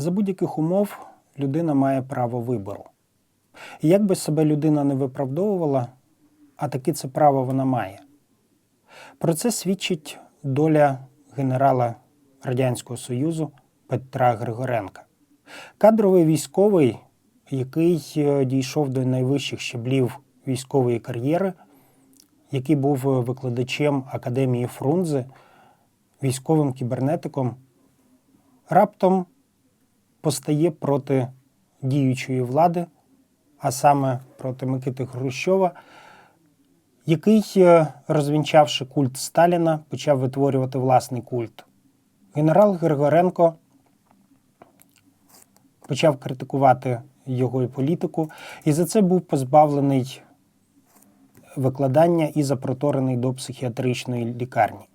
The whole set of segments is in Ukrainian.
За будь-яких умов людина має право вибору. І як би себе людина не виправдовувала, а таки це право вона має. Про це свідчить доля генерала Радянського Союзу Петра Григоренка. Кадровий військовий, який е, дійшов до найвищих щаблів військової кар'єри, який був е, викладачем Академії Фрунзе, військовим кібернетиком, раптом постає проти діючої влади, а саме проти Микити Хрущова, який, е, розвінчавши культ Сталіна, почав витворювати власний культ. Генерал Григоренко почав критикувати його і політику, і за це був позбавлений викладання і запроторений до психіатричної лікарні.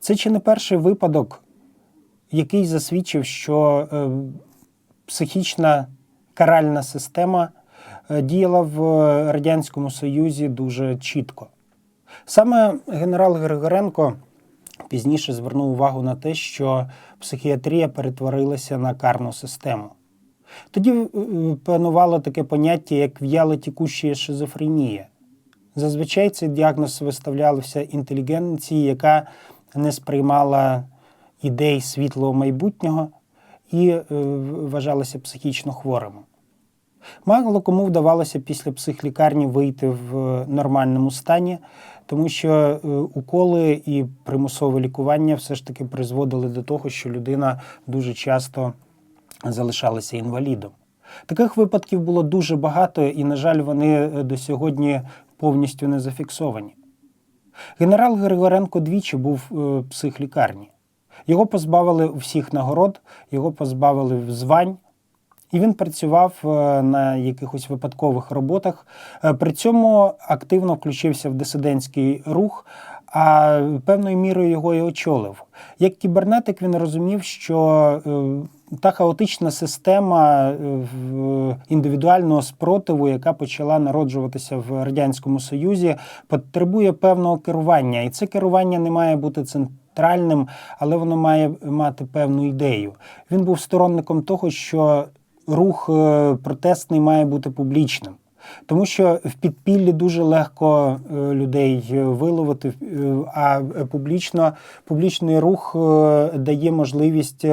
Це чи не перший випадок, який засвідчив, що е, психічна каральна система е, діяла в Радянському Союзі дуже чітко. Саме генерал Григоренко пізніше звернув увагу на те, що психіатрія перетворилася на карну систему. Тоді е, панувало таке поняття, як в'яло тікуща шизофренія. Зазвичай цей діагноз виставлявся інтелігенції, яка не сприймала ідей світлого майбутнього і е, вважалася психічно хворими. Мало кому вдавалося після психлікарні вийти в нормальному стані, тому що е, уколи і примусове лікування все ж таки призводили до того, що людина дуже часто залишалася інвалідом. Таких випадків було дуже багато, і, на жаль, вони е, до сьогодні повністю не зафіксовані. Генерал Григоренко двічі був е, в психлікарні. Його позбавили всіх нагород, його позбавили звань, і він працював е, на якихось випадкових роботах. Е, При цьому активно включився в дисидентський рух, а певною мірою його і очолив. Як кібернетик він розумів, що е, та хаотична система індивідуального спротиву, яка почала народжуватися в Радянському Союзі, потребує певного керування. І це керування не має бути центральним, але воно має мати певну ідею. Він був сторонником того, що рух е, протестний має бути публічним. Тому що в підпіллі дуже легко е, людей е, виловити, а публічно, публічний рух дає можливість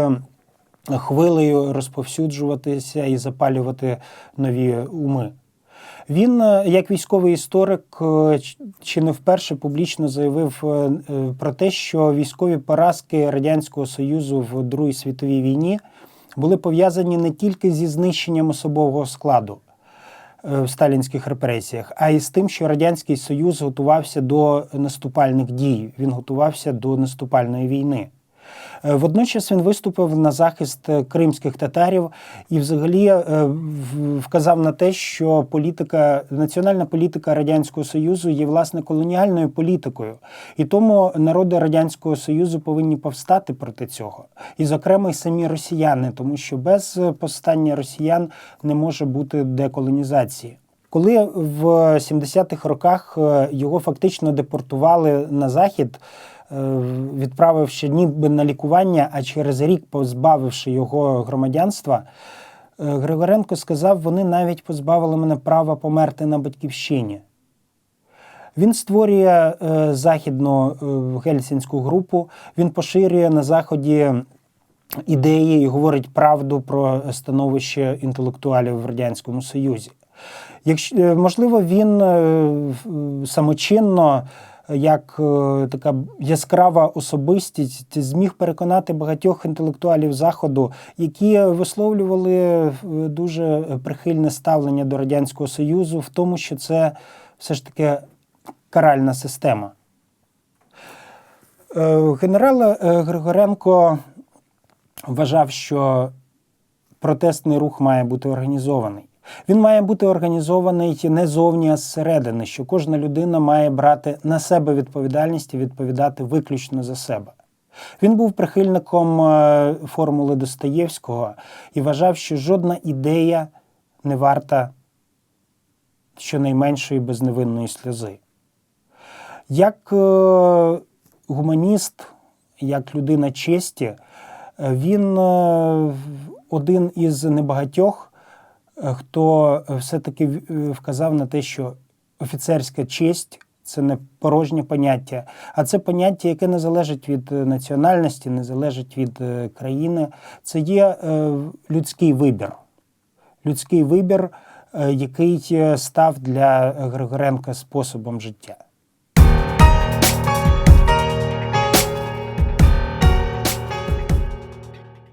хвилею розповсюджуватися і запалювати нові уми. Він, е, як військовий історик, е, чи не вперше публічно заявив е, про те, що військові поразки Радянського Союзу в Другій світовій війні були пов'язані не тільки зі знищенням особового складу в сталінських репресіях, а й з тим, що Радянський Союз готувався до наступальних дій, він готувався до наступальної війни. Е, Водночас він виступив на захист е, кримських татарів і, взагалі, е, вказав на те, що політика, національна політика радянського союзу є власне колоніальною політикою, і тому народи радянського союзу повинні повстати проти цього, і, зокрема, й самі росіяни, тому що без повстання росіян не може бути деколонізації. Коли в 70-х роках його фактично депортували на захід, відправивши ніби на лікування, а через рік позбавивши його громадянства, е, Григоренко сказав: вони навіть позбавили мене права померти на батьківщині. Він створює е, західну е, гельсінську групу, він поширює на заході ідеї і говорить правду про становище інтелектуалів в Радянському Союзі. Якщо е, можливо, він е, самочинно, е, як е, така яскрава особистість, зміг переконати багатьох інтелектуалів заходу, які висловлювали е, дуже прихильне ставлення до радянського союзу, в тому, що це все ж таки каральна система. Е, Генерал Григоренко вважав, що протестний рух має бути організований. Він має бути організований не зовні, а зсередини, що кожна людина має брати на себе відповідальність і відповідати виключно за себе. Він був прихильником е, формули Достоєвського і вважав, що жодна ідея не варта щонайменшої безневинної сльози. Як е, гуманіст, як людина честі, Е, Він один із небагатьох, хто все-таки е, вказав на те, що офіцерська честь це не порожнє поняття, а це поняття, яке не залежить від е, національності, не залежить від е, країни. Це є е, людський вибір. Людський вибір, е, який е, став для Григоренка способом життя.